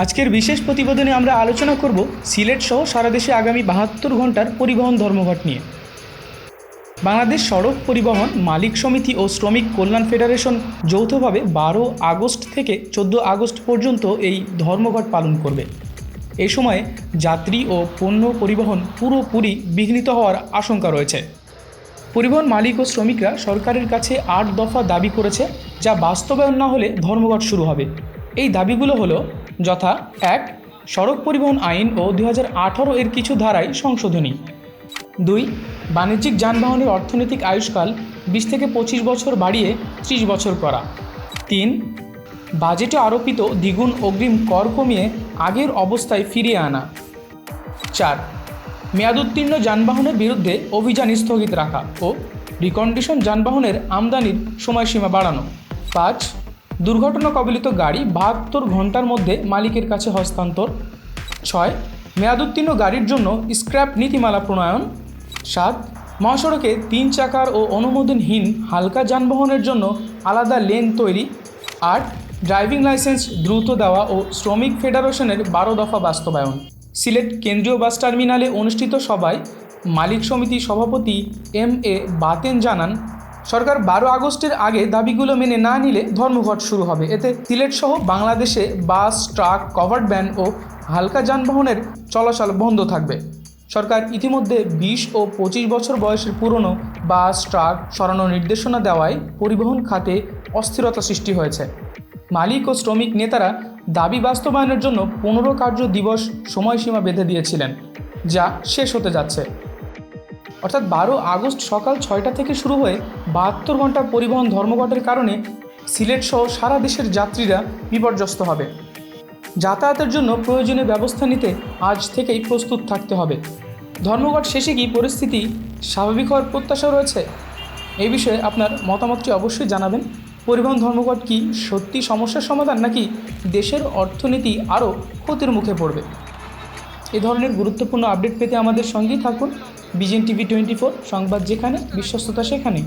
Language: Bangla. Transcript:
আজকের বিশেষ প্রতিবেদনে আমরা আলোচনা করব সিলেট সহ সারা দেশে আগামী বাহাত্তর ঘণ্টার পরিবহন ধর্মঘট নিয়ে। বাংলাদেশ সড়ক পরিবহন মালিক সমিতি ও শ্রমিক কল্যাণ ফেডারেশন যৌথভাবে বারো আগস্ট থেকে চোদ্দ আগস্ট পর্যন্ত এই ধর্মঘট পালন করবে। এ সময়ে যাত্রী ও পণ্য পরিবহন পুরোপুরি বিঘ্নিত হওয়ার আশঙ্কা রয়েছে। পরিবহন মালিক ও শ্রমিকরা সরকারের কাছে আট দফা দাবি করেছে, যা বাস্তবায়ন না হলে ধর্মঘট শুরু হবে। এই দাবিগুলো হলো যথা এক, সড়ক পরিবহন আইন ও দু হাজার আঠারো এর কিছু ধারায় সংশোধনী। দুই, বাণিজ্যিক যানবাহনের অর্থনৈতিক আয়ুষ্কাল বিশ থেকে পঁচিশ বছর বাড়িয়ে ত্রিশ বছর করা। তিন, বাজেটে আরোপিত দ্বিগুণ অগ্রিম কর কমিয়ে আগের অবস্থায় ফিরিয়ে আনা। চার, মেয়াদোত্তীর্ণ যানবাহনের বিরুদ্ধে অভিযান স্থগিত রাখা ও রিকন্ডিশন যানবাহনের আমদানির সময়সীমা বাড়ানো। পাঁচ দুর্ঘটনা কবলিত গাড়ি বাহাত্তর ঘণ্টার মধ্যে মালিকের কাছে হস্তান্তর। ছয়, মেয়াদোত্তীর্ণ গাড়ির জন্য স্ক্র্যাপ নীতিমালা প্রণয়ন। সাত, মহাসড়কে তিন চাকার ও অনুমোদনহীন হালকা যানবাহনের জন্য আলাদা লেন তৈরি। আট, ড্রাইভিং লাইসেন্স দ্রুত দেওয়া ও শ্রমিক ফেডারেশনের বারো দফা বাস্তবায়ন। সিলেট কেন্দ্রীয় বাস টার্মিনালে অনুষ্ঠিত সভায় মালিক সমিতি সভাপতি এম এ বাতেন জানান সরকার বারো আগস্টের আগে দাবিগুলো মেনে না নিলে ধর্মঘট শুরু হবে। এতে সিলেট সহ বাংলাদেশে বাস, ট্রাক, কভার্ড ভ্যান ও হালকা যানবাহনের চলাচল বন্ধ থাকবে। সরকার ইতিমধ্যে বিশ ও পঁচিশ বছর বয়সের পুরনো বাস, ট্রাক সরানোর নির্দেশনা দেওয়ায় পরিবহন খাতে অস্থিরতা সৃষ্টি হয়েছে। মালিক ও শ্রমিক নেতারা দাবি বাস্তবায়নের জন্য পনেরো কার্য দিবস সময়সীমা বেঁধে দিয়েছিলেন, যা শেষ হতে যাচ্ছে। অর্থাৎ বারো আগস্ট সকাল ছয়টা থেকে শুরু হয়ে বাহাত্তর ঘণ্টা পরিবহন ধর্মঘটের কারণে সিলেট সহ সারা দেশের যাত্রীরা বিপর্যস্ত হবে। যাতায়াতের জন্য প্রয়োজনীয় ব্যবস্থা নিতে আজ থেকেই প্রস্তুত থাকতে হবে। ধর্মঘট শেষে কি পরিস্থিতি স্বাভাবিক হওয়ার প্রত্যাশা রয়েছে? এই বিষয়ে আপনার মতামতটি অবশ্যই জানাবেন। পরিবহন ধর্মঘট কি সত্যি সমস্যার সমাধান নাকি দেশের অর্থনীতি আরও ক্ষতির মুখে পড়বে? এ ধরনের গুরুত্বপূর্ণ আপডেট পেতে আমাদের সঙ্গেই থাকুন। বিজেন টিভি টোয়েন্টি ফোর সংবাদ যেখানে, বিশ্বস্ততা সেখানে